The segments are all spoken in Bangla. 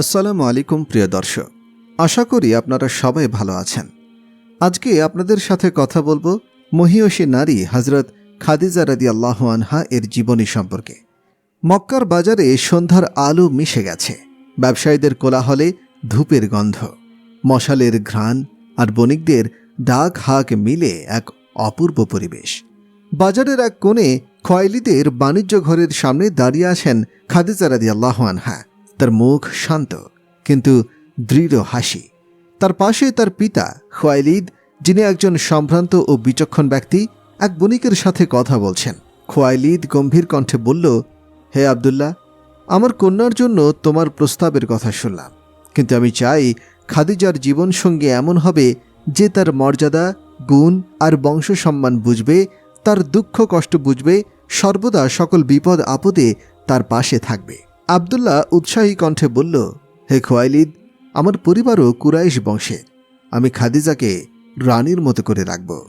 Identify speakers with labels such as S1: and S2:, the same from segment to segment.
S1: আসসালামু আলাইকুম, প্রিয় দর্শক। আশা করি আপনারা সবাই ভালো আছেন। আজকে আপনাদের সাথে কথা বলব মহিয়সী নারী হজরত খাদিজা রাদি আল্লাহ আনহা এর জীবনী সম্পর্কে। মক্কার বাজারে সন্ধ্যার আলো মিশে গেছে। ব্যবসায়ীদের কোলাহলে ধূপের গন্ধ, মশালের ঘ্রাণ আর বণিকদের ডাক হাক মিলে এক অপূর্ব পরিবেশ। বাজারের এক কোণে খয়লিদের বাণিজ্য ঘরের সামনে দাঁড়িয়ে আছেন খাদিজা রাদি আল্লাহ আনহা। তার মুখ শান্ত, কিন্তু দৃঢ় হাসি। তার পাশে তার পিতা খোয়াইলিদ, যিনি একজন সম্ভ্রান্ত ও বিচক্ষণ ব্যক্তি, এক বণিকের সাথে কথা বলছেন। খোয়াইলিদ গম্ভীর কণ্ঠে বলল, হে আবদুল্লাহ, আমার কন্যার জন্য তোমার প্রস্তাবের কথা শুনলাম, কিন্তু আমি চাই খাদিজার জীবনসঙ্গী এমন হবে যে তার মর্যাদা, গুণ আর বংশ সম্মান বুঝবে, তার দুঃখ কষ্ট বুঝবে, সর্বদা সকল বিপদ আপদে তার পাশে থাকবে। আবদুল্লাহ উৎসাহী কণ্ঠে বলল, হে খোয়াইলিদ, আমার পরিবারও কুরাইশ বংশের আমি খাদিজাকে রানীর মতো করে রাখব।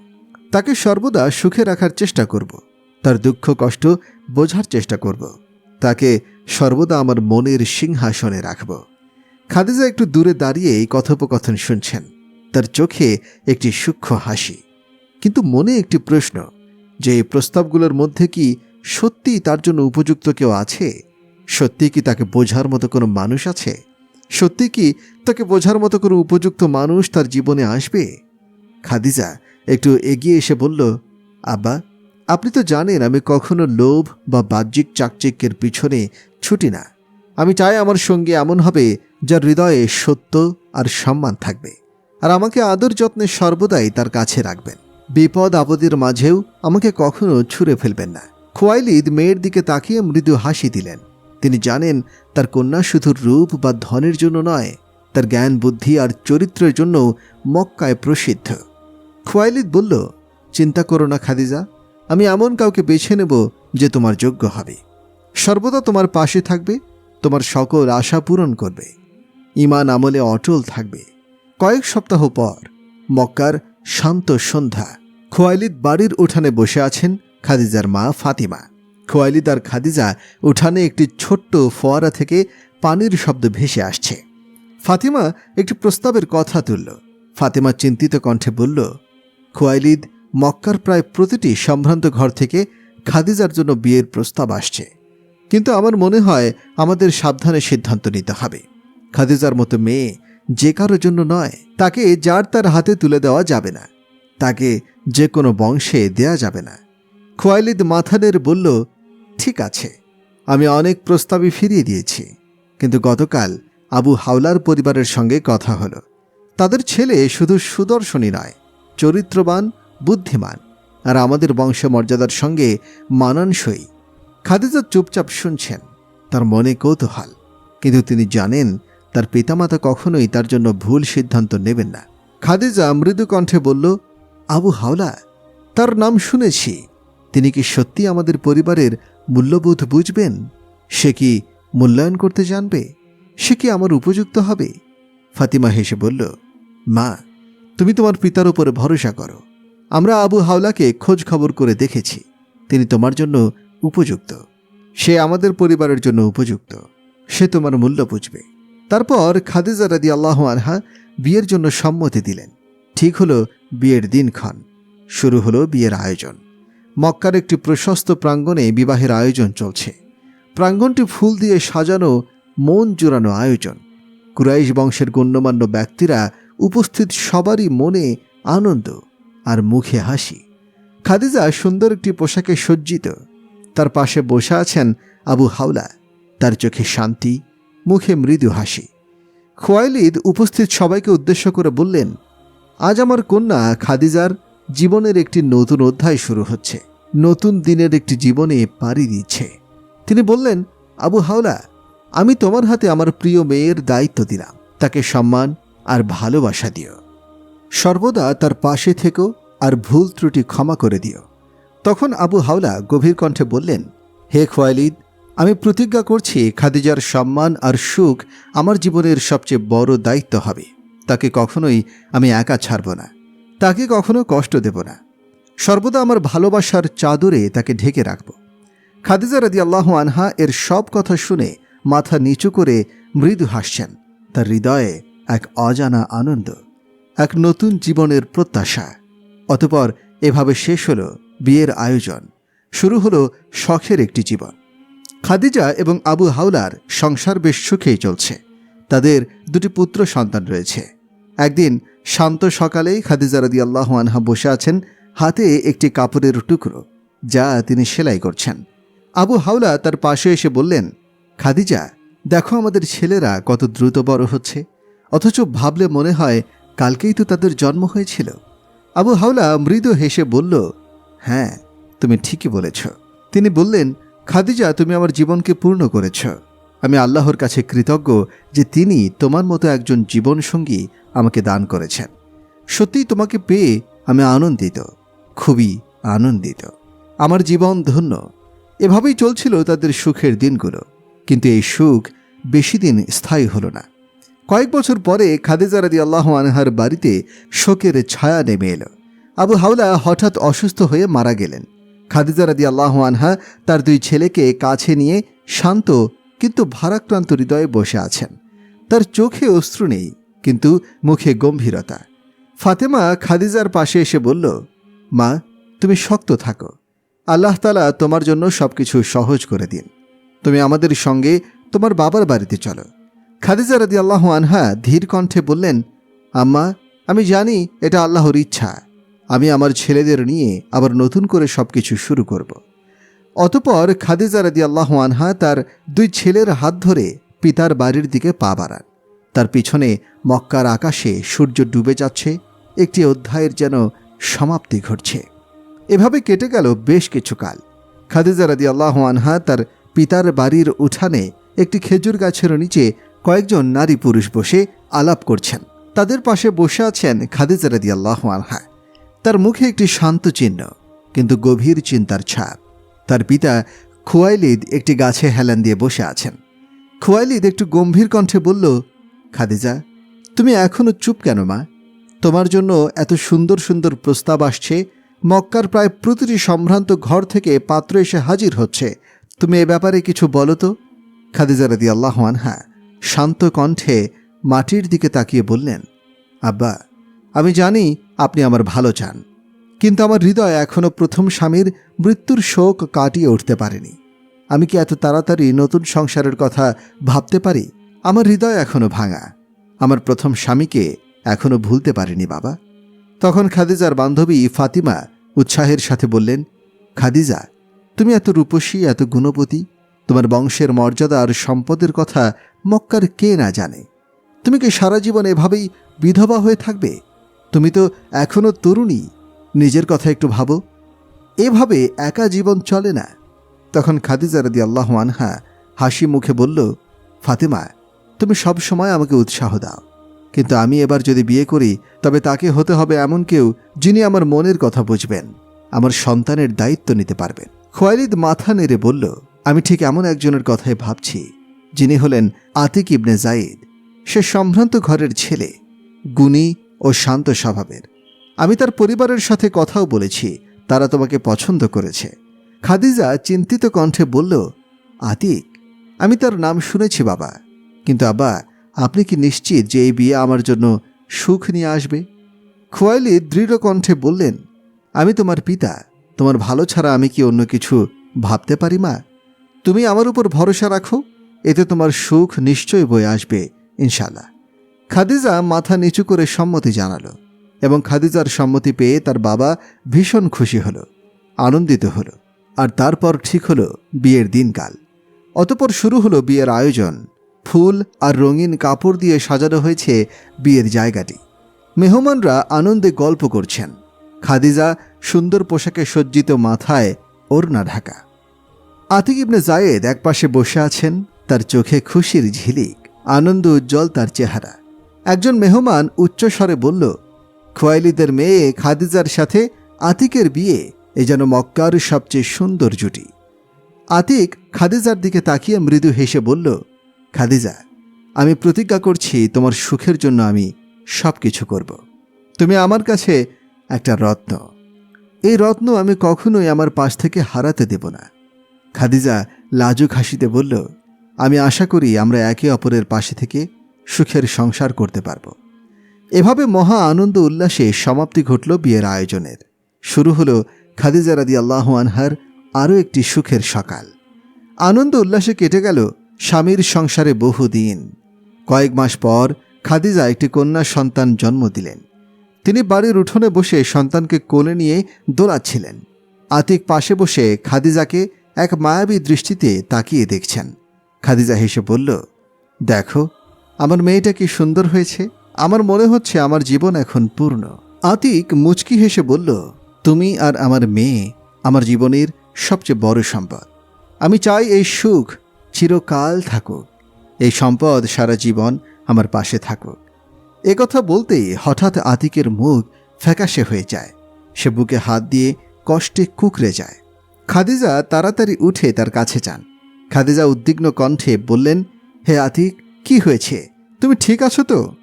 S1: তাকে সর্বদা সুখে রাখার চেষ্টা করব। তার দুঃখ কষ্ট বোঝার চেষ্টা করব। তাকে সর্বদা আমার মনের সিংহাসনে রাখব। খাদিজা একটু দূরে দাঁড়িয়ে এই কথোপকথন শুনছেন। তার চোখে একটি সূক্ষ্ম হাসি। কিন্তু মনে একটি প্রশ্ন, যে এই প্রস্তাবগুলোর মধ্যে কি সত্যি তার জন্য উপযুক্ত কেউ আছে? সত্যি কি তাকে বোঝার মতো কোনো মানুষ আছে? সত্যি কি তাকে বোঝার মতো কোনো উপযুক্ত মানুষ তার জীবনে আসবে? খাদিজা একটু এগিয়ে এসে বলল, আব্বা, আপনি তো জানেন আমি কখনো লোভ বা বাহ্যিক চাকচিক্যের পিছনে ছুটি না। আমি চাই আমার সঙ্গে এমন হবে যার হৃদয়ে সত্য আর সম্মান থাকবে। আর আমাকে আদর যত্নে সর্বদাই তার কাছে রাখবেন। বিপদ আপদের মাঝেও আমাকে কখনো ছুঁড়ে ফেলবেন না। খোয়াইলিদ মেয়ের দিকে তাকিয়ে মৃদু হাসি দিলেন। তিনি জানেন তার কন্যা শুধু রূপ বা ধনের জন্য নয়, তার জ্ঞান, বুদ্ধি আর চরিত্রের জন্য মক্কায় প্রসিদ্ধ। খোয়াইলিদ বলল, চিন্তা করো না খাদিজা, আমি এমন কাউকে বেছে নেব যে তোমার যোগ্য হবে। সর্বদা তোমার পাশে থাকবে, তোমার সকল আশা পূরণ করবে। ইমান আমলে অটল থাকবে। কয়েক সপ্তাহ পর মক্কার শান্ত সন্ধ্যা। খোয়াইলিদ বাড়ির উঠানে বসে আছেন খাদিজার মা ফাতিমা। খোয়াইলিদ আর খাদিজা উঠানে একটি ছোট্ট ফোয়ারা থেকে পানির শব্দ ভেসে আসছে। ফাতিমা একটি প্রস্তাবের কথা তুলল। ফাতিমা চিন্তিত কণ্ঠে বলল, খোয়াইলিদ, মক্কার প্রায় প্রতিটি সম্ভ্রান্ত ঘর থেকে খাদিজার জন্য বিয়ের প্রস্তাব আসছে। কিন্তু আমার মনে হয় আমাদের সাবধানে সিদ্ধান্ত নিতে হবে। খাদিজার মতো মেয়ে যে কারোর জন্য নয়, তাকে যার তার হাতে তুলে দেওয়া যাবে না। তাকে যে কোনো বংশে দেয়া যাবে না। খোয়াইলিদ মাথানের বলল ঠিক আছে, আমি অনেক প্রস্তাবই ফিরিয়ে দিয়েছি। কিন্তু গতকাল আবু হাওলার পরিবারের সঙ্গে কথা হলো। তাদের ছেলে শুধু সুদর্শনী নয়, চরিত্রবান, বুদ্ধিমান, আর আমাদের বংশমর্যাদার সঙ্গে মানানসই। খাদিজা চুপচাপ শুনছেন, তার মনে কৌতূহল, কিন্তু তিনি জানেন তার পিতামাতা কখনোই তার জন্য ভুল সিদ্ধান্ত নেবেন না। খাদিজা মৃদু কণ্ঠে বলল, আবু হাওলা, তার নাম শুনেছি তিনি কি সত্যি আমাদের পরিবারের মূল্যবোধ বুঝবেন? সে কি মূল্যায়ন করতে জানবে? সে কি আমার উপযুক্ত হবে? ফাতিমা হেসে বলল, মা, তুমি তোমার পিতার উপরে ভরসা করো। আমরা আবু হাওলাকে খোঁজ খবর করে দেখেছি। তিনি তোমার জন্য উপযুক্ত। সে আমাদের পরিবারের জন্য উপযুক্ত। সে তোমার মূল্য বুঝবে। তারপর খাদিজা রাদি আল্লাহ আনহা বিয়ের জন্য সম্মতি দিলেন। ঠিক হলো বিয়ের দিনক্ষণ। শুরু হলো বিয়ের আয়োজন। মক্কার একটি প্রশস্ত প্রাঙ্গণে বিবাহের আয়োজন চলছে। প্রাঙ্গণটি ফুল দিয়ে সাজানো, মন জোড়ানো আয়োজন। কুরাইশ বংশের গণ্যমান্য ব্যক্তিরা উপস্থিত সবারই মনে আনন্দ আর মুখে হাসি। খাদিজা সুন্দর একটি পোশাকে সজ্জিত। তার পাশে বসে আছেন আবু হাওলা। তার চোখে শান্তি, মুখে মৃদু হাসি। খোয়াইলিদ উপস্থিত সবাইকে উদ্দেশ্য করে বললেন, আজ আমার কন্যা খাদিজার জীবনের একটি নতুন অধ্যায় শুরু হচ্ছে। নতুন দিনের একটি জীবনে পাড়ি দিচ্ছে তিনি বললেন, আবু হাওলা, আমি তোমার হাতে আমার প্রিয় মেয়ের দায়িত্ব দিলাম। তাকে সম্মান আর ভালোবাসা দিও। সর্বদা তার পাশে থেকো আর ভুল ত্রুটি ক্ষমা করে দিও। তখন আবু হাওলা গভীর কণ্ঠে বললেন, হে খোয়ালিদ আমি প্রতিজ্ঞা করছি খাদিজার সম্মান আর সুখ আমার জীবনের সবচেয়ে বড় দায়িত্ব হবে। তাকে কখনোই আমি একা ছাড়ব না। তাকে কখনো কষ্ট দেব না। সর্বদা আমার ভালোবাসার চাদরে তাকে ঢেকে রাখব। খাদিজা রাদি আল্লাহ আনহা এর সব কথা শুনে মাথা নিচু করে মৃদু হাসছেন। তার হৃদয়ে এক অজানা আনন্দ, এক নতুন জীবনের প্রত্যাশা। অতপর এভাবে শেষ হলো বিয়ের আয়োজন। শুরু হলো শখের একটি জীবন। খাদিজা এবং আবু হাওলার সংসার বেশ সুখেই চলছে। তাদের দুটি পুত্র সন্তান রয়েছে। একদিন শান্ত সকালেই খাদিজা রাদি আল্লাহ আনহা বসে আছেন হাতে একটি কাপড়ের টুকরো, যা তিনি সেলাই করছেন। আবু হাওলা তার পাশে এসে বললেন, খাদিজা, দেখো আমাদের ছেলেরা কত দ্রুত বড় হচ্ছে। অথচ ভাবলে মনে হয় কালকেই তো তাদের জন্ম হয়েছিল। আবু হাওলা মৃদু হেসে বলল হ্যাঁ তুমি ঠিকই বলেছ। তিনি বললেন, খাদিজা, তুমি আমার জীবনকে পূর্ণ করেছ। আমি আল্লাহর কাছে কৃতজ্ঞ যে তিনি তোমার মতো একজন জীবনসঙ্গী আমাকে দান করেছেন। সত্যিই তোমাকে পেয়ে আমি আনন্দিত। খুবই আনন্দিত। আমার জীবন ধন্য। এভাবেই চলছিল তাদের সুখের দিনগুলো। কিন্তু এই সুখ বেশি দিন স্থায়ী হলো না। কয়েক বছর পরে খাদিজা রাদি আল্লাহ আনহার বাড়িতে শোকের ছায়া নেমে এলো। আবু হাওলা হঠাৎ অসুস্থ হয়ে মারা গেলেন। খাদিজা রাদি আল্লাহ আনহা তার দুই ছেলেকে কাছে নিয়ে শান্ত কিন্তু ভারাক্রান্ত হৃদয়ে বসে আছেন। তার চোখে অশ্রু নেই, কিন্তু মুখে গম্ভীরতা। ফাতেমা খাদিজার পাশে এসে বলল মা, তুমি শক্ত থাকো। আল্লাহ তালা তোমার জন্য সব কিছু সহজ করে দিন। তুমি আমাদের সঙ্গে তোমার বাবার বাড়িতে চলো। খাদিজা রাদি আল্লাহ আনহা ধীর কণ্ঠে বললেন, আম্মা, আমি জানি এটা আল্লাহর ইচ্ছা। আমি আমার ছেলেদের নিয়ে আবার নতুন করে সব কিছু শুরু করব। অতপর খাদিজা রাদি আল্লাহ আনহা তার দুই ছেলের হাত ধরে পিতার বাড়ির দিকে পা বাড়ান। তার পিছনে মক্কার আকাশে সূর্য ডুবে যাচ্ছে। একটি অধ্যায়ের যেন সমাপ্তি ঘটছে। এভাবে কেটে গেল বেশ কিছু কাল খাদিজা রাদি আল্লাহ আনহা তার পিতার বাড়ির উঠানে একটি খেজুর গাছের নিচে কয়েকজন নারী পুরুষ বসে আলাপ করছেন। তাদের পাশে বসে আছেন খাদিজা রাদি আল্লাহ আনহা। তার মুখে একটি শান্ত চিহ্ন, কিন্তু গভীর চিন্তার ছাপ। তার পিতা খুয়াইলিদ একটি গাছে হেলান দিয়ে বসে আছেন। খুয়াইলিদ একটু গম্ভীর কণ্ঠে বলল, খাদিজা, তুমি এখনও চুপ কেন মা? তোমার জন্য এত সুন্দর সুন্দর প্রস্তাব আসছে। মক্কার প্রায় প্রতিটি সম্ভ্রান্ত ঘর থেকে পাত্র এসে হাজির হচ্ছে। তুমি এ ব্যাপারে কিছু বলো তো? খাদিজা রাদি আনহা শান্ত কণ্ঠে মাটির দিকে তাকিয়ে বললেন, আব্বা, আমি জানি আপনি আমার ভালো চান, কিন্তু আমার হৃদয় এখনও প্রথম স্বামীর মৃত্যুর শোক কাটিয়ে উঠতে পারেনি। আমি কি এত তাড়াতাড়ি নতুন সংসারের কথা ভাবতে পারি? আমার হৃদয় এখনও ভাঙা। আমার প্রথম স্বামীকে এখনও ভুলতে পারিনি বাবা। তখন খাদিজার বান্ধবী ফাতিমা উৎসাহের সাথে বললেন, খাদিজা, তুমি এত রূপসী, এত গুণপতি তোমার বংশের মর্যাদা আর সম্পদের কথা মক্কার কে না জানে? তুমি কি সারা জীবন এভাবেই বিধবা হয়ে থাকবে? তুমি তো এখনও তরুণী, নিজের কথা একটু ভাবো। এভাবে একা জীবন চলে না। তখন খাদিজা রাদি আল্লাহ আনহা হাসি মুখে বলল, ফাতেমা, তুমি সব সময় আমাকে উৎসাহ দাও। কিন্তু আমি এবার যদি বিয়ে করি, তবে তাকে হতে হবে এমন কেউ যিনি আমার মনের কথা বুঝবেন, আমার সন্তানের দায়িত্ব নিতে পারবেন। খোয়ালিদ মাথা নেড়ে বলল, আমি ঠিক এমন একজনের কথাই ভাবছি, যিনি হলেন আতিক ইবনে জাইদ সে সম্ভ্রান্ত ঘরের ছেলে, গুণী ও শান্ত স্বভাবের। আমি তার পরিবারের সাথে কথাও বলেছি, তারা তোমাকে পছন্দ করেছে। খাদিজা চিন্তিত কণ্ঠে বলল, আতিক, আমি তার নাম শুনেছি বাবা, কিন্তু আব্বা আপনি কি নিশ্চিত যে এই বিয়ে আমার জন্য সুখ নিয়ে আসবে? খোয়াইলি দৃঢ় কণ্ঠে বললেন, আমি তোমার পিতা। তোমার ভালো ছাড়া আমি কি অন্য কিছু ভাবতে পারি, মা? তুমি আমার উপর ভরসা রাখো, এতে তোমার সুখ নিশ্চয়ই বয়ে আসবে ইনশাল্লাহ খাদিজা মাথা নিচু করে সম্মতি জানালো এবং খাদিজার সম্মতি পেয়ে তার বাবা ভীষণ খুশি হলো, আনন্দিত হলো, আর তারপর ঠিক হলো বিয়ের দিনকাল। অতপর শুরু হলো বিয়ের আয়োজন। ফুল আর রঙিন কাপড় দিয়ে সাজানো হয়েছে বিয়ের জায়গাটি। মেহমানরা আনন্দে গল্প করছেন। খাদিজা সুন্দর পোশাকে সজ্জিত মাথায় ওড়না ঢাকা। আতিক ইবনে জায়েদ একপাশে বসে আছেন, তার চোখে খুশির ঝিলিক, আনন্দ উজ্জ্বল তার চেহারা। একজন মেহমান উচ্চস্বরে বলল, খোয়াইলিদের মেয়ে খাদিজার সাথে আতিকের বিয়ে এ যেন মক্কার সবচেয়ে সুন্দর জুটি। আতিক খাদিজার দিকে তাকিয়ে মৃদু হেসে বলল খাদিজা, আমি প্রতিজ্ঞা করছি তোমার সুখের জন্য আমি সব কিছু করব। তুমি আমার কাছে একটা রত্ন। এই রত্ন আমি কখনোই আমার পাশ থেকে হারাতে দেব না। খাদিজা লাজুক হাসিতে বলল, আমি আশা করি আমরা একে অপরের পাশে থেকে সুখের সংসার করতে পারব। এভাবে মহা আনন্দ উল্লাসে সমাপ্তি ঘটল বিয়ের আয়োজনের। শুরু হলো খাদিজা রাদি আল্লাহ আনহার আরও একটি সুখের সকাল। আনন্দ উল্লাসে কেটে গেল স্বামীর সংসারে বহুদিন। কয়েক মাস পর খাদিজা একটি কন্যা সন্তান জন্ম দিলেন। তিনি বাড়ির উঠোনে বসে সন্তানকে কোলে নিয়ে দোলাচ্ছিলেন আতিক পাশে বসে খাদিজাকে এক মায়াবী দৃষ্টিতে তাকিয়ে দেখছেন। খাদিজা হেসে বলল, দেখো, আমার মেয়েটা কি সুন্দর হয়েছে? আমার মনে হচ্ছে আমার জীবন এখন পূর্ণ। আতিক মুচকি হেসে বলল, তুমি আর আমার মেয়ে আমার জীবনের সবচেয়ে বড় সম্পদ। আমি চাই এই সুখ চিরকাল থাকুক। এই সম্পদ সারা জীবন আমার পাশে থাকুক। কথা বলতেই হঠাৎ আতিকের মুখ ফ্যাকাশে হয়ে যায়। সে বুকে হাত দিয়ে কষ্টে কুকড়ে যায়। খাদিজা তাড়াতাড়ি উঠে তার কাছে যান। খাদিজা উদ্বিগ্ন কণ্ঠে বললেন, হে আতিক, কি হয়েছে? তুমি ঠিক আছো তো?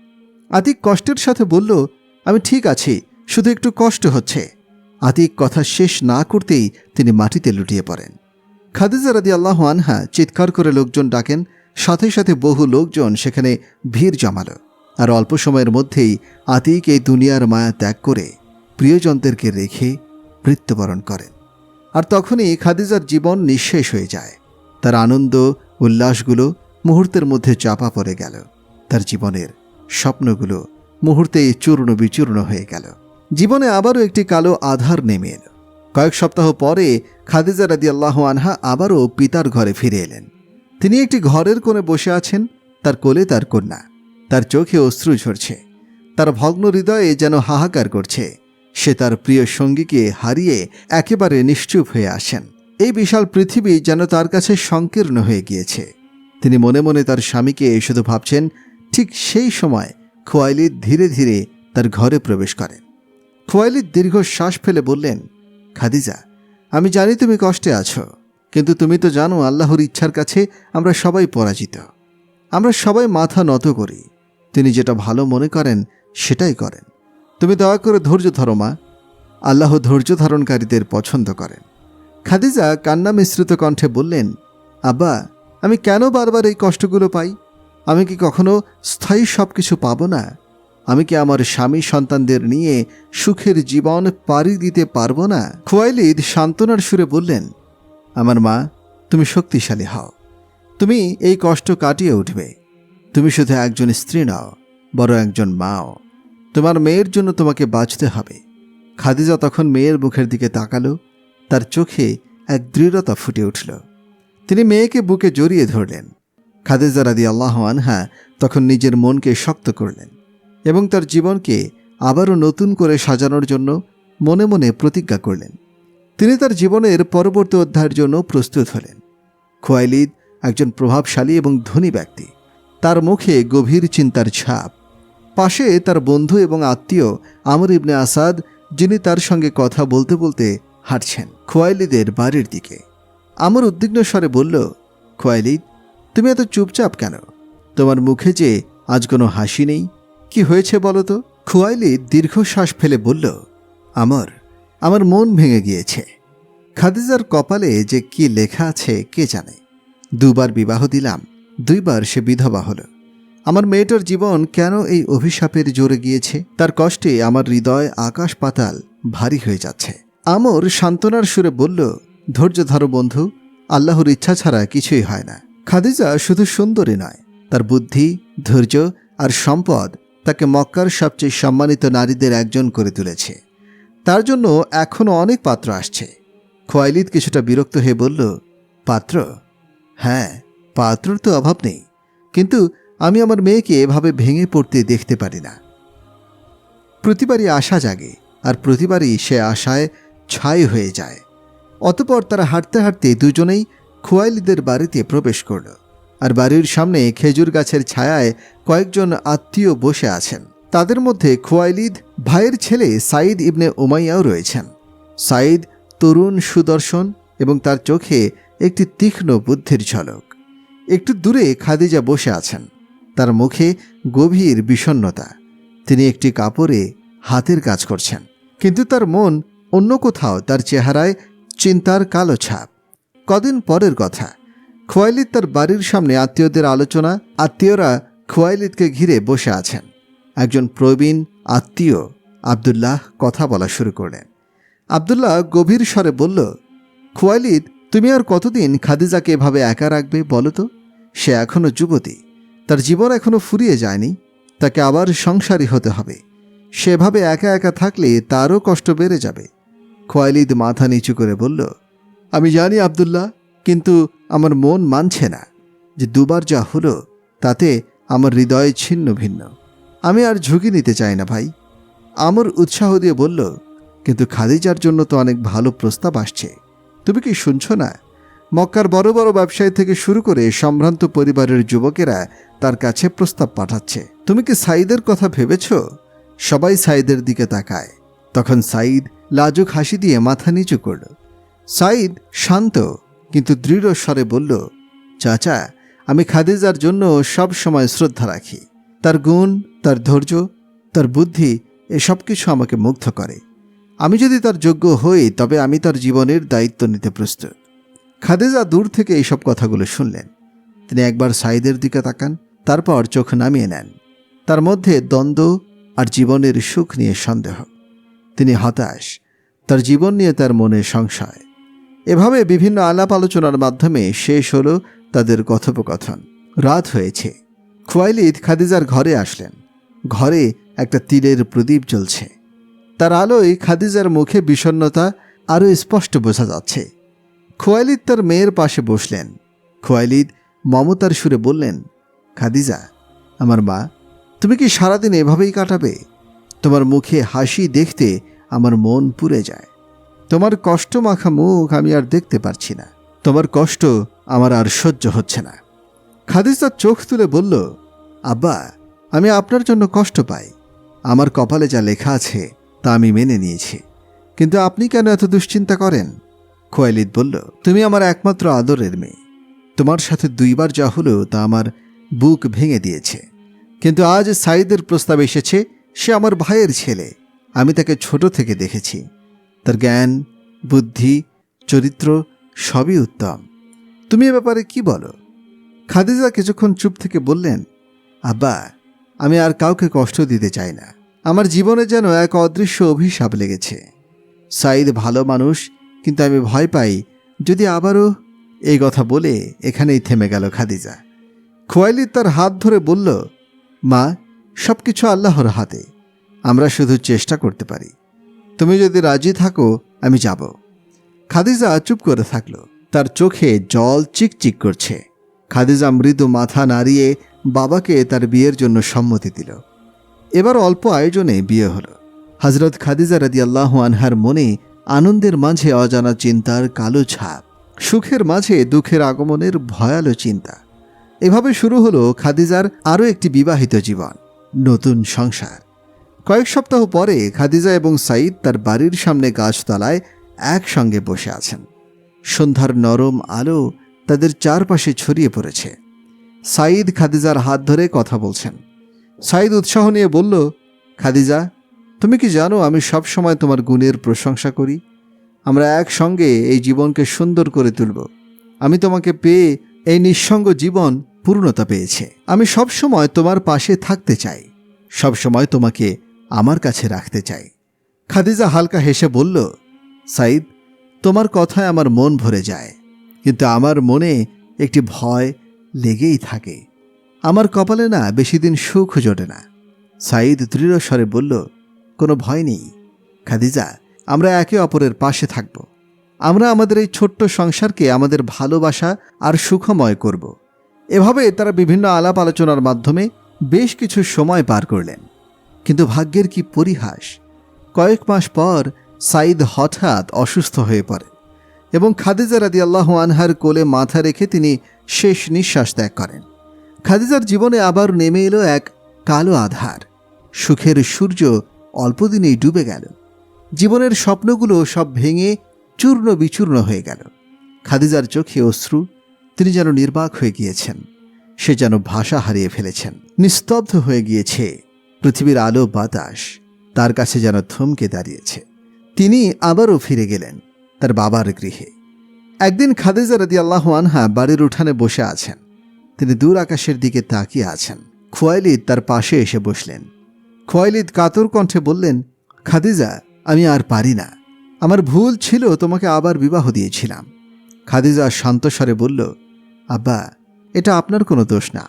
S1: আতিক কষ্টের সাথে বলল, আমি ঠিক আছি, শুধু একটু কষ্ট হচ্ছে। আতিক কথা শেষ না করতেই তিনি মাটিতে লুটিয়ে পড়েন। খাদিজা রাদি আল্লাহ আনহা চিৎকার করে লোকজন ডাকেন, সাথে সাথে বহু লোকজন সেখানে ভিড় জমালো। আর অল্প সময়ের মধ্যেই আতিক এই দুনিয়ার মায়া ত্যাগ করে প্রিয়জনদেরকে রেখে মৃত্যুবরণ করেন। আর তখনই খাদিজার জীবন নিঃশেষ হয়ে যায়। তার আনন্দ, উল্লাসগুলো মুহূর্তের মধ্যে চাপা পড়ে গেল। তার জীবনের স্বপ্নগুলো মুহূর্তেই চূর্ণ বিচূর্ণ হয়ে গেল। জীবনে আবারও একটি কালো আধার নেমে এলো। কয়েক সপ্তাহ পরে খাদিজা রাদি আল্লাহ আনহা আবারও পিতার ঘরে ফিরে এলেন। তিনি একটি ঘরের কোণে বসে আছেন, তার কোলে তার কন্যা। তার চোখে অশ্রু ঝরছে। তার ভগ্ন হৃদয়ে যেন হাহাকার করছে। সে তার প্রিয় সঙ্গীকে হারিয়ে একেবারে নিশ্চুপ হয়ে আসেন। এই বিশাল পৃথিবী যেন তার কাছে সংকীর্ণ হয়ে গিয়েছে। তিনি মনে মনে তার স্বামীকে শুধু ভাবছেন, ঠিক সেই সময় খোয়াইলিদ ধীরে ধীরে তার ঘরে প্রবেশ করেন। খোয়াইলিদ দীর্ঘ শ্বাস ফেলে বললেন খাদিজা, আমি জানি তুমি কষ্টে আছো, কিন্তু তুমি তো জানো আল্লাহর ইচ্ছার কাছে আমরা সবাই পরাজিত। আমরা সবাই মাথা নত করি। তিনি যেটা ভালো মনে করেন, সেটাই করেন। তুমি দয়া করে ধৈর্য ধরো মা। আল্লাহ ধৈর্য ধারণকারীদের পছন্দ করেন। খাদিজা কান্না মিশ্রিত কণ্ঠে বললেন, আব্বা, আমি কেন বারবার এই কষ্টগুলো পাই? আমি কি কখনো স্থায়ী সব কিছু পাবো না? আমি কি আমার স্বামী সন্তানদের নিয়ে সুখের জীবন পাড়ি দিতে পারব না? খোয়াইলিদ সান্ত্বনার সুরে বললেন, আমার মা, তুমি শক্তিশালী হও। তুমি এই কষ্ট কাটিয়ে উঠবে। তুমি শুধু একজন স্ত্রী নাও বড় একজন মাও। তোমার মেয়ের জন্য তোমাকে বাঁচতে হবে। খাদিজা তখন মেয়ের মুখের দিকে তাকালো, তার চোখে এক দৃঢ়তা ফুটে উঠল। তিনি মেয়েকে বুকে জড়িয়ে ধরলেন। খাদিজা রাদি আল্লাহ আনহা তখন নিজের মনকে শক্ত করলেন। এবং তার জীবনকে আবারও নতুন করে সাজানোর জন্য মনে মনে প্রতিজ্ঞা করলেন। তিনি তার জীবনের পরবর্তী অধ্যায়ের জন্য প্রস্তুত হলেন। খোয়াইলিদ একজন প্রভাবশালী এবং ধনী ব্যক্তি। তার মুখে গভীর চিন্তার ছাপ। পাশে তার বন্ধু এবং আত্মীয় আমর ইবনে আসাদ, যিনি তার সঙ্গে কথা বলতে বলতে হাঁটছেন খোয়াইলিদের বাড়ির দিকে। আমর উদ্বিগ্ন স্বরে বলল, খোয়াইলিদ, তুমি এত চুপচাপ কেন? তোমার মুখে যে আজ কোনো হাসি নেই কি হয়েছে বলো তো? খোয়াইলিদ দীর্ঘশ্বাস ফেলে বলল, আমর, আমার মন ভেঙে গিয়েছে। খাদিজার কপালে যে কি লেখা আছে কে জানে? দুবার বিবাহ দিলাম, দুইবার সে বিধবা হলো। আমার মেয়েটার জীবন কেন এই অভিশাপের জোরে গিয়েছে? তার কষ্টে আমার হৃদয় আকাশ পাতাল, ভারী হয়ে যাচ্ছে। আমর সান্ত্বনার সুরে বলল, ধৈর্য ধরো বন্ধু, আল্লাহর ইচ্ছা ছাড়া কিছুই হয় না। খাদিজা শুধু সুন্দরী নয়, তার বুদ্ধি, ধৈর্য আর সম্পদ তাকে মক্কার সবচেয়ে সম্মানিত নারীদের একজন করে তুলেছে। তার জন্য এখনও অনেক পাত্র আসছে। খোয়াইলিদ কিছুটা বিরক্ত হয়ে বলল, পাত্র? হ্যাঁ পাত্রর তো অভাব নেই, কিন্তু আমি আমার মেয়েকে এভাবে ভেঙে পড়তে দেখতে পারি না। প্রতিবারই আশা জাগে, আর প্রতিবারই সে আশায় ছাই হয়ে যায়। অতপর তারা হাঁটতে হাঁটতে দুজনেই খোয়াইলিদের বাড়িতে প্রবেশ করল। আর বাড়ির সামনে খেজুর গাছের ছায়ায় কয়েকজন আত্মীয় বসে আছেন। তাদের মধ্যে খোয়াইলিদ, ভাইয়ের ছেলে সাইদ ইবনে ওমাইয়াও রয়েছেন। সাইদ তরুণ সুদর্শন এবং তার চোখে একটি তীক্ষ্ণ বুদ্ধির ঝলক। একটু দূরে খাদিজা বসে আছেন। তার মুখে গভীর বিষণ্নতা তিনি একটি কাপড়ে হাতের কাজ করছেন। কিন্তু তার মন অন্য কোথাও, তার চেহারায় চিন্তার কালো ছাপ। কদিন পরের কথা। খোয়াইলিদ তার বাড়ির সামনে আত্মীয়দের আলোচনা, আত্মীয়রা খোয়াইলিদকে ঘিরে বসে আছেন। একজন প্রবীণ আত্মীয় আবদুল্লাহ কথা বলা শুরু করলেন। আবদুল্লাহ গভীর স্বরে বলল, খোয়াইলিদ, তুমি আর কতদিন খাদিজাকে এভাবে একা রাখবে বলো তো? সে এখনও যুবতী। তার জীবন এখনও ফুরিয়ে যায়নি। তাকে আবার সংসারী হতে হবে। সেভাবে একা একা থাকলে তারও কষ্ট বেড়ে যাবে। খোয়াইলিদ মাথা নিচু করে বলল, আমি জানি আবদুল্লাহ কিন্তু আমার মন মানছে না যে দুবার যা হলো তাতে আমার হৃদয় ছিন্ন ভিন্ন। আমি আর ঝুঁকি নিতে চাই না ভাই। আমর উৎসাহ দিয়ে বলল, কিন্তু খাদিজার জন্য তো অনেক ভালো প্রস্তাব আসছে। তুমি কি শুনছো না? মক্কার বড় বড় ব্যবসায়ী থেকে শুরু করে সম্ভ্রান্ত পরিবারের যুবকেরা তার কাছে প্রস্তাব পাঠাচ্ছে। তুমি কি সাইদের কথা ভেবেছ? সবাই সাইদের দিকে তাকায়। তখন সাইদ লাজুক হাসি দিয়ে মাথা নিচু করল। সাইদ শান্ত কিন্তু দৃঢ় স্বরে বলল, চাচা, আমি খাদিজার জন্য সব সময় শ্রদ্ধা রাখি। তার গুণ, তার ধৈর্য, তার বুদ্ধি এসব কিছু আমাকে মুগ্ধ করে। আমি যদি তার যোগ্য হই, তবে আমি তার জীবনের দায়িত্ব নিতে প্রস্তুত খাদিজা দূর থেকে এইসব কথাগুলো শুনলেন। তিনি একবার সাইদের দিকে তাকান, তারপর চোখ নামিয়ে নেন। তার মধ্যে দ্বন্দ্ব আর জীবনের সুখ নিয়ে সন্দেহ। তিনি হতাশ। তার জীবন নিয়ে তার মনে সংশয়। এভাবে বিভিন্ন আলাপ আলোচনার মাধ্যমে শেষ হলো তাদের কথোপকথন। রাত হয়েছে। খোয়াইলিদ খাদিজার ঘরে আসলেন। ঘরে একটা তীরের প্রদীপ জ্বলছে। তার আলোয় খাদিজার মুখে বিষণ্ণতা আরও স্পষ্ট বোঝা যাচ্ছে। খোয়াইলিদ তার মেয়ের পাশে বসলেন। খোয়াইলিদ মমতার সুরে বললেন, খাদিজা, আমার মা, তুমি কি সারাদিন এভাবেই কাটাবে? তোমার মুখে হাসি দেখতে আমার মন পুড়ে যায়। তোমার কষ্ট মাখা মুখ আমি আর দেখতে পারছি না। তোমার কষ্ট আমার আর সহ্য হচ্ছে না। খাদিজা চোখ তুলে বলল, আব্বা, আমি আপনার জন্য কষ্ট পাই। আমার কপালে যা লেখা আছে তা আমি মেনে নিয়েছি। কিন্তু আপনি কেন এত দুশ্চিন্তা করেন? খোয়ালিদ বলল, তুমি আমার একমাত্র আদরের মেয়ে। তোমার সাথে দুইবার যা হলো তা আমার বুক ভেঙে দিয়েছে। কিন্তু আজ সাইদের প্রস্তাব এসেছে, সে আমার ভাইয়ের ছেলে। আমি তাকে ছোট থেকে দেখেছি। তার জ্ঞান, বুদ্ধি, চরিত্র সবই উত্তম। তুমি এ ব্যাপারে কি বলো? খাদিজা কিছুক্ষণ চুপ থেকে বললেন, আব্বা, আমি আর কাউকে কষ্ট দিতে চাই না। আমার জীবনে যেন এক অদৃশ্য অভিশাপ লেগেছে। সাইদ ভালো মানুষ, কিন্তু আমি ভয় পাই যদি আবারও এই কথা বলে এখানেই থেমে গেল খাদিজা। খোয়াইলিদ তার হাত ধরে বলল, মা সব কিছু আল্লাহর হাতে। আমরা শুধু চেষ্টা করতে পারি। তুমি যদি রাজি থাকো, আমি যাব। খাদিজা চুপ করে থাকল। তার চোখে জল চিকচিক করছে। খাদিজা মৃদু মাথা নাড়িয়ে বাবাকে তার বিয়ের জন্য সম্মতি দিল। এবার অল্প আয়োজনে বিয়ে হলো। হজরত খাদিজা রাদি আল্লাহ আনহার মনে আনন্দের মাঝে অজানা চিন্তার কালো ছাপ, সুখের মাঝে দুঃখের আগমনের ভয়ালো চিন্তা। এভাবে শুরু হলো খাদিজার আরও একটি বিবাহিত জীবন, নতুন সংসার। কয়েক সপ্তাহ পরে খাদিজা এবং সাইদ তার বাড়ির সামনে গাছতলায় একসঙ্গে বসে আছেন। সন্ধ্যার নরম আলো তাদের চারপাশে ছড়িয়ে পড়েছে। সাইদ খাদিজার হাত ধরে কথা বলছেন। সাইদ উৎসাহ নিয়ে বলল, খাদিজা, তুমি কি জানো আমি সব সময় তোমার গুণের প্রশংসা করি? আমরা একসঙ্গে এই জীবনকে সুন্দর করে তুলব। আমি তোমাকে পেয়ে এই নিঃসঙ্গ জীবন পূর্ণতা পেয়েছে। আমি সব সময় তোমার পাশে থাকতে চাই। সব সময় তোমাকে আমার কাছে রাখতে চাই। খাদিজা হালকা হেসে বলল সাইদ তোমার কথায় আমার মন ভরে যায়, কিন্তু আমার মনে একটি ভয় লেগেই থাকে। আমার কপালে না বেশি দিন সুখ জোটে না। সাইদ দৃঢ় স্বরে বলল, কোনো ভয় নেই। খাদিজা, আমরা একে অপরের পাশে থাকব। আমরা আমাদের এই ছোট্ট সংসারকে আমাদের ভালোবাসা আর সুখময় করব। এভাবে তারা বিভিন্ন আলাপ আলোচনার মাধ্যমে বেশ কিছু সময় পার করলেন। কিন্তু ভাগ্যের কি পরিহাস? কয়েক মাস পর সাইদ হঠাৎ অসুস্থ হয়ে পড়ে এবং খাদিজা রাদি আল্লাহ আনহার কোলে মাথা রেখে তিনি শেষ নিঃশ্বাস ত্যাগ করেন। খাদিজার জীবনে আবার নেমে এলো এক কালো আধার। সুখের সূর্য অল্পদিনেই ডুবে গেল। জীবনের স্বপ্নগুলো সব ভেঙে চূর্ণ বিচূর্ণ হয়ে গেল। খাদিজার চোখে অশ্রু, তিনি যেন নির্বাক হয়ে গিয়েছেন। সে যেন ভাষা হারিয়ে ফেলেছেন। নিস্তব্ধ হয়ে গিয়েছে পৃথিবীর আলো বাতাস তার কাছে যেন থমকে দাঁড়িয়েছে। তিনি আবারও ফিরে গেলেন তার বাবার গৃহে। একদিন খাদিজা রাদি আল্লাহ আনহা বাড়ির উঠানে বসে আছেন। তিনি দূর আকাশের দিকে তাকিয়ে আছেন। খোয়াইলিদ তার পাশে এসে বসলেন। খোয়াইলিদ কাতর কণ্ঠে বললেন, খাদিজা, আমি আর পারি না। আমার ভুল ছিল, তোমাকে আবার বিবাহ দিয়েছিলাম। খাদিজা শান্তস্বরে বলল, আব্বা, এটা আপনার কোনো দোষ না।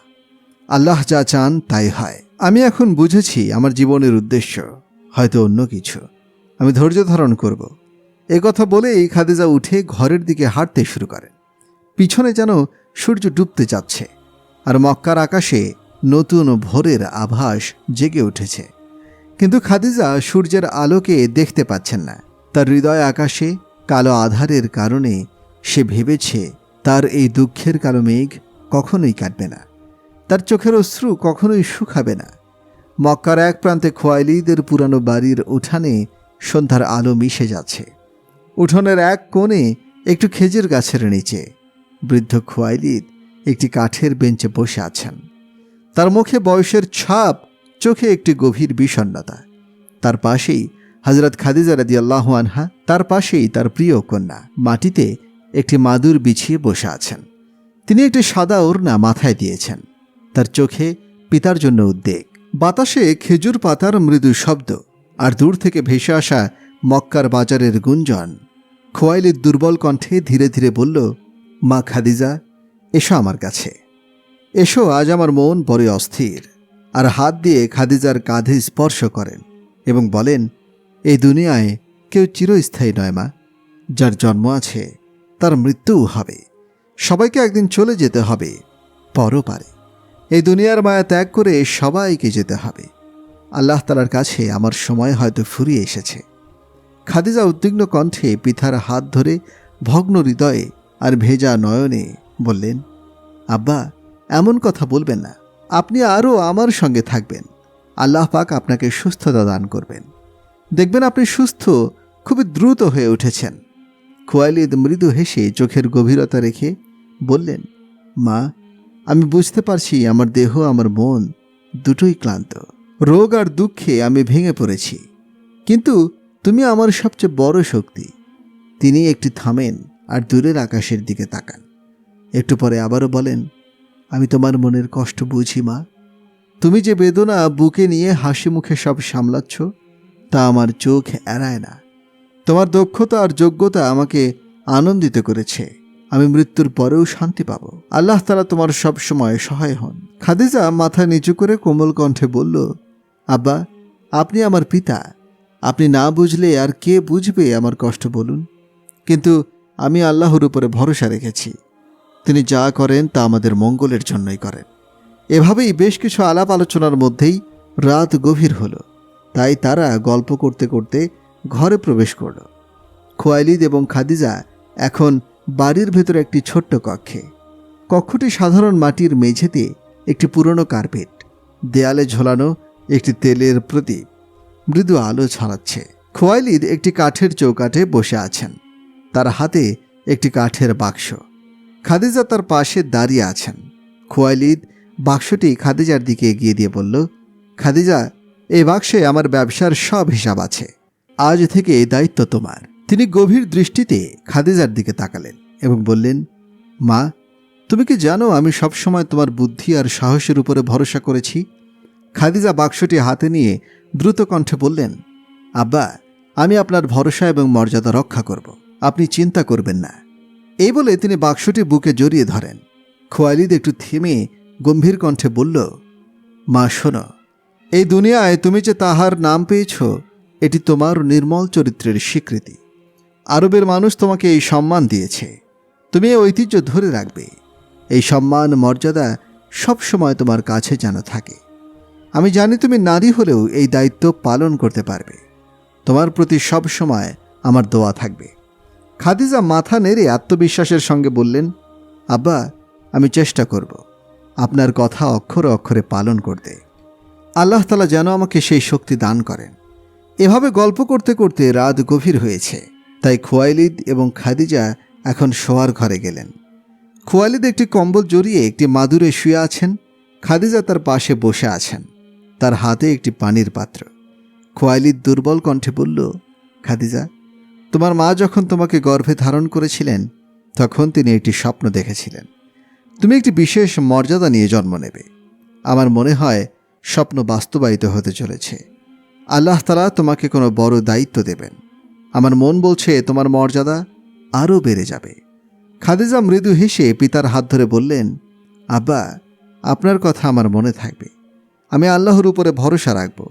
S1: আল্লাহ যা চান তাই হয়। আমি এখন বুঝেছি আমার জীবনের উদ্দেশ্য, হয়তো অন্য কিছু। আমি ধৈর্য ধারণ করব। কথা বলেই খাদিজা উঠে ঘরের দিকে হাঁটতে শুরু করেন। পিছনে যেন সূর্য ডুবতে যাচ্ছে আর মক্কার আকাশে নতুন ভোরের আভাস জেগে উঠেছে। কিন্তু খাদিজা সূর্যের আলোকে দেখতে পাচ্ছেন না। তার হৃদয় আকাশে, কালো আধারের কারণে সে ভেবেছে, তার এই দুঃখের কালো মেঘ কখনোই কাটবে না। তার চোখের অশ্রু কখনোই শুকাবে না। মক্কার এক প্রান্তে খোয়াইলিদের পুরানো বাড়ির উঠানে সন্ধ্যার আলো মিশে যাচ্ছে। উঠোনের এক কোণে একটু খেজুর গাছের নিচে বৃদ্ধ খোয়াইলিদ একটি কাঠের বেঞ্চে বসে আছেন। তার মুখে বয়সের ছাপ, চোখে একটি গভীর বিষণ্ণতা। তার পাশেই হজরত খাদিজা রাদি আল্লাহ আনহা, তার পাশেই তার প্রিয় কন্যা, মাটিতে একটি মাদুর বিছিয়ে বসে আছেন। তিনি একটি সাদা ওড়না মাথায় দিয়েছেন। তার চোখে পিতার জন্য উদ্বেগ। বাতাসে খেজুর পাতার মৃদু শব্দ আর দূর থেকে ভেসে আসা মক্কার বাজারের গুঞ্জন। খোয়াইলির দুর্বল কণ্ঠে ধীরে ধীরে বলল, মা খাদিজা, এসো আমার কাছে। এসো, আজ আমার মন বড় অস্থির। আর হাত দিয়ে খাদিজার কাঁধে স্পর্শ করেন এবং বলেন, এই দুনিয়ায় কেউ চিরস্থায়ী নয় মা। যার জন্ম আছে, তার মৃত্যুও হবে। সবাইকে একদিন চলে যেতে হবে পরপারে এই দুনিয়ার মায়া ত্যাগ করে সবাইকে যেতে হবে। আল্লাহ তালার কাছে আমার সময় হয়তো ফুরিয়ে এসেছে। খাদিজা উদ্বিগ্ন কণ্ঠে পিতার হাত ধরে ভগ্ন হৃদয়ে আর ভেজা নয়নে বললেন, আব্বা, এমন কথা বলবেন না। আপনি আরও আমার সঙ্গে থাকবেন। আল্লাহ পাক আপনাকে সুস্থতা দান করবেন। দেখবেন আপনি সুস্থ, খুবই দ্রুত হয়ে উঠেছেন। খোয়ালিদ মৃদু হেসে চোখের গভীরতা রেখে বললেন, মা আমি বুঝতে পারছি আমার দেহ, আমার মন দুটোই ক্লান্ত। রোগ আর দুঃখে আমি ভেঙে পড়েছি। কিন্তু তুমি আমার সবচেয়ে বড় শক্তি। তিনি একটি থামেন আর দূরের আকাশের দিকে তাকান। একটু পরে আবারও বলেন, আমি তোমার মনের কষ্ট বুঝি, মা। তুমি যে বেদনা বুকে নিয়ে হাসি মুখে সব সামলাচ্ছ, তা আমার চোখ এড়ায় না। তোমার দক্ষতা আর যোগ্যতা আমাকে আনন্দিত করেছে। আমি মৃত্যুর পরেও শান্তি পাব। আল্লাহ তালা তোমার সব সময় সহায় হন। খাদিজা মাথা নিচু করে কোমল কণ্ঠে বলল, আব্বা, আপনি আমার পিতা। আপনি না বুঝলে আর কে বুঝবে আমার কষ্ট বলুন। কিন্তু আমি আল্লাহর উপরে ভরসা রেখেছি। তিনি যা করেন তা আমাদের মঙ্গলের জন্যই করেন। এভাবেই বেশ কিছু আলাপ আলোচনার মধ্যেই রাত গভীর হলো। তাই তারা গল্প করতে করতে ঘরে প্রবেশ করল। খোয়াইলিদ এবং খাদিজা এখন বাড়ির ভেতর একটি ছোট্ট কক্ষে। কক্ষটি সাধারণ মাটির মেঝেতে একটি পুরনো কার্পেট, দেয়ালে ঝোলানো একটি তেলের প্রদীপ। মৃদু আলো ছড়াচ্ছে। খোয়াইলিদ একটি কাঠের চৌকাঠে বসে আছেন। তার হাতে একটি কাঠের বাক্স। খাদিজা তার পাশে দাঁড়িয়ে আছেন। খোয়াইলিদ বাক্সটি খাদিজার দিকে এগিয়ে দিয়ে বলল, খাদিজা, এই বাক্সে আমার ব্যবসার সব হিসাব আছে। আজ থেকে এই দায়িত্ব তোমার। তিনি গভীর দৃষ্টিতে খাদিজার দিকে তাকালেন এবং বললেন, মা, তুমি কি জানো আমি সবসময় তোমার বুদ্ধি আর সাহসের উপরে ভরসা করেছি? খাদিজা বাক্সটি হাতে নিয়ে দ্রুত কণ্ঠে বললেন, আব্বা, আমি আপনার ভরসা এবং মর্যাদা রক্ষা করব। আপনি চিন্তা করবেন না। এই বলে তিনি বাক্সটি বুকে জড়িয়ে ধরেন। খোয়ালিদ একটু থেমে গম্ভীর কণ্ঠে বলল, মা, শোনো, এই দুনিয়ায় তুমি যে তাহার নাম পেয়েছ, এটি তোমার নির্মল চরিত্রের স্বীকৃতি। আরবের মানুষ তোমাকে এই সম্মান দিয়েছে। তুমি এই ঐতিহ্য ধরে রাখবে। এই সম্মান, মর্যাদা সব সময় তোমার কাছে যেন থাকে। আমি জানি তুমি নারী হলেও এই দায়িত্ব পালন করতে পারবে। তোমার প্রতি সব সময় আমার দোয়া থাকবে। খাদিজা মাথা নেড়ে আত্মবিশ্বাসের সঙ্গে বললেন, আব্বা, আমি চেষ্টা করব আপনার কথা অক্ষরে অক্ষরে পালন করতে। আল্লাহ তালা যেন আমাকে সেই শক্তি দান করেন। এভাবে গল্প করতে করতে রাত গভীর হয়েছে। তাই খোয়াইলিদ এবং খাদিজা এখন শোয়ার ঘরে গেলেন। খোয়ালিদ একটি কম্বল জড়িয়ে একটি মাদুরে শুয়ে আছেন। খাদিজা তার পাশে বসে আছেন। তার হাতে একটি পানির পাত্র। খোয়াইলিদ দুর্বল কণ্ঠে বলল, খাদিজা, তোমার মা যখন তোমাকে গর্ভে ধারণ করেছিলেন, তখন তিনি একটি স্বপ্ন দেখেছিলেন। তুমি একটি বিশেষ মর্যাদা নিয়ে জন্ম নেবে। আমার মনে হয় স্বপ্ন বাস্তবায়িত হতে চলেছে। আল্লাহ তালা তোমাকে কোনো বড় দায়িত্ব দেবেন। আমার মন বলছে, তোমার মর্যাদা আরও বেড়ে যাবে। খাদিজা মৃদু হেসে পিতার হাত ধরে বললেন, আব্বা, আপনার কথা আমার মনে থাকবে। আমি আল্লাহর উপরে ভরসা রাখব।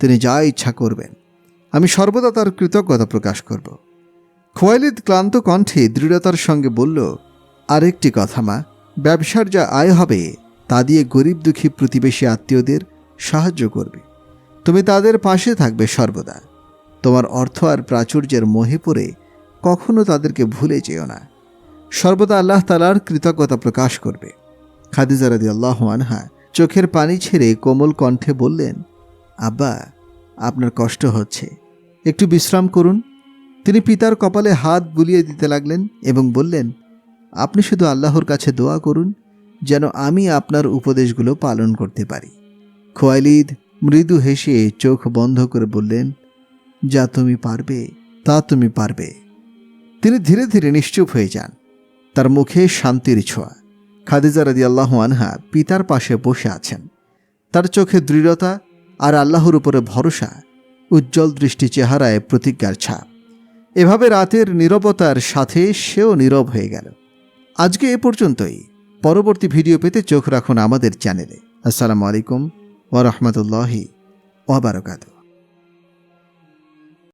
S1: তিনি যা ইচ্ছা করবেন। আমি সর্বদা তার কৃতজ্ঞতা প্রকাশ করব। খোয়ালিদ ক্লান্ত কণ্ঠে দৃঢ়তার সঙ্গে বলল, আরেকটি কথা মা, ব্যবসার যা আয় হবে, তা দিয়ে গরিব দুঃখী প্রতিবেশী আত্মীয়দের সাহায্য করবে। তুমি তাদের পাশে থাকবে সর্বদা। তোমার অর্থ আর প্রাচুর্যের মোহে পড়ে কখনো তাদেরকে ভুলে যেও না। সর্বদা আল্লাহ তালার কৃতজ্ঞতা প্রকাশ করবে। খাদিজা রাদি আল্লাহ আনহা চোখের পানি ছেড়ে কোমল কণ্ঠে বললেন, আব্বা, আপনার কষ্ট হচ্ছে। একটু বিশ্রাম করুন। তিনি পিতার কপালে হাত বুলিয়ে দিতে লাগলেন এবং বললেন, আপনি শুধু আল্লাহর কাছে দোয়া করুন, যেন আমি আপনার উপদেশগুলো পালন করতে পারি। খোয়ালিদ মৃদু হেসে চোখ বন্ধ করে বললেন যা তুমি পারবে, তা তুমি পারবে। তিনি ধীরে ধীরে নিশ্চুপ হয়ে যান। তার মুখে শান্তির ছোঁয়া। খাদিজা রাদি আল্লাহ আনহা পিতার পাশে বসে আছেন। তার চোখে দৃঢ়তা আর আল্লাহর উপরে ভরসা, উজ্জ্বল দৃষ্টি চেহারায় প্রতিজ্ঞার ছাপ। এভাবে রাতের নীরবতার সাথে সেও নীরব হয়ে গেল। আজকে এ পর্যন্তই। পরবর্তী ভিডিও পেতে চোখ রাখুন আমাদের চ্যানেলে। আসসালামু আলাইকুম ওরহমতুল্লাহি ওবরাকাতু